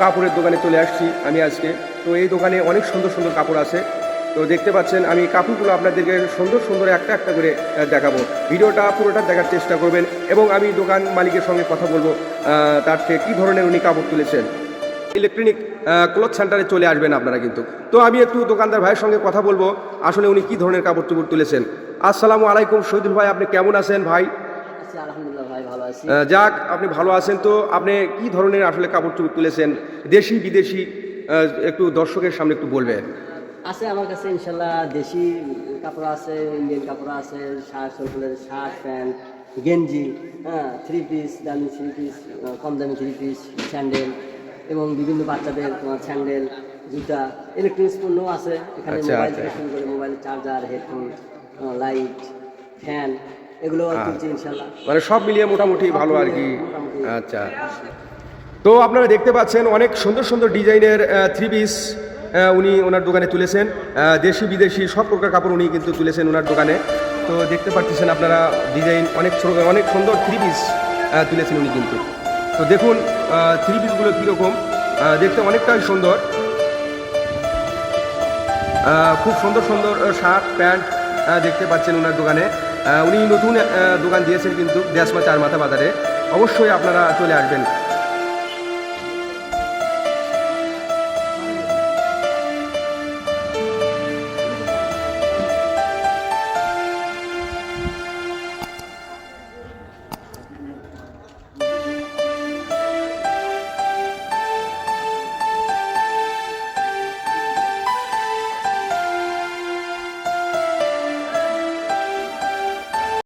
কাপড়ের দোকানে চলে আসছি আমি আজকে। তো এই দোকানে অনেক সুন্দর সুন্দর কাপড় আছে। তো দেখতে পাচ্ছেন, আমি কাপড়গুলো আপনাদেরকে সুন্দর সুন্দর একটা একটা করে দেখাবো। ভিডিওটা পুরোটা দেখার চেষ্টা করবেন এবং আমি দোকান মালিকের সঙ্গে কথা বলব তার থেকে কী ধরনের উনি কাপড় তুলেছেন। ইলেকট্রনিক ক্লথ সেন্টারে চলে আসবেন আপনারা কিন্তু। তো আমি একটু দোকানদার ভাইয়ের সঙ্গে কথা বলব, আসলে উনি কী ধরনের কাপড় চোপড় তুলেছেন। আসসালামু আলাইকুম, শহীদুল ভাই, আপনি কেমন আছেন ভাই? আছি ভাই ভালো আছি। যাক আপনি ভালো আছেন তো? আপনি কি ধরনের আসলে কাপড় চোপড় তুলেছেন? দেশি বিদেশি একটু দর্শকের সামনে একটু বলবেন আছে আমার কাছে ইনশাল্লাহ দেশি কাপড় আছে ইন্ডিয়ান কাপড় আছে শার্ট শার্ট প্যান্ট গেঞ্জি হ্যাঁ থ্রি পিস দামি থ্রি পিস কম দামি থ্রি পিস স্যান্ডেল এবং বিভিন্ন বাচ্চাদের তোমার স্যান্ডেল জুতা ইলেকট্রনিক্স পণ্য আছে। এখানে আচ্ছা, মোবাইল আচ্ছা। থেকে শুরু করে mobile charger headphone light fan এগুলো মানে সব মিলিয়ে মোটামুটি ভালো আর কি। আচ্ছা। তো আপনারা দেখতে পাচ্ছেন অনেক সুন্দর সুন্দর ডিজাইনের থ্রি পিস উনি ওনার দোকানে তুলেছেন। দেশি বিদেশি সব প্রকার কাপড় উনি কিন্তু তুলেছেন ওনার দোকানে। তো দেখতে পাচ্ছেন আপনারা ডিজাইন অনেক ছোট- অনেক সুন্দর থ্রি পিস তুলেছেন উনি কিন্তু। তো দেখুন থ্রি পিসগুলো কীরকম দেখতে অনেকটাই সুন্দর। খুব সুন্দর সুন্দর শার্ট প্যান্ট দেখতে পাচ্ছেন ওনার দোকানে। উনি নতুন দোকান দিয়েছেন কিন্তু দেশমা চার মাথা বাজারে। অবশ্যই আপনারা চলে আসবেন।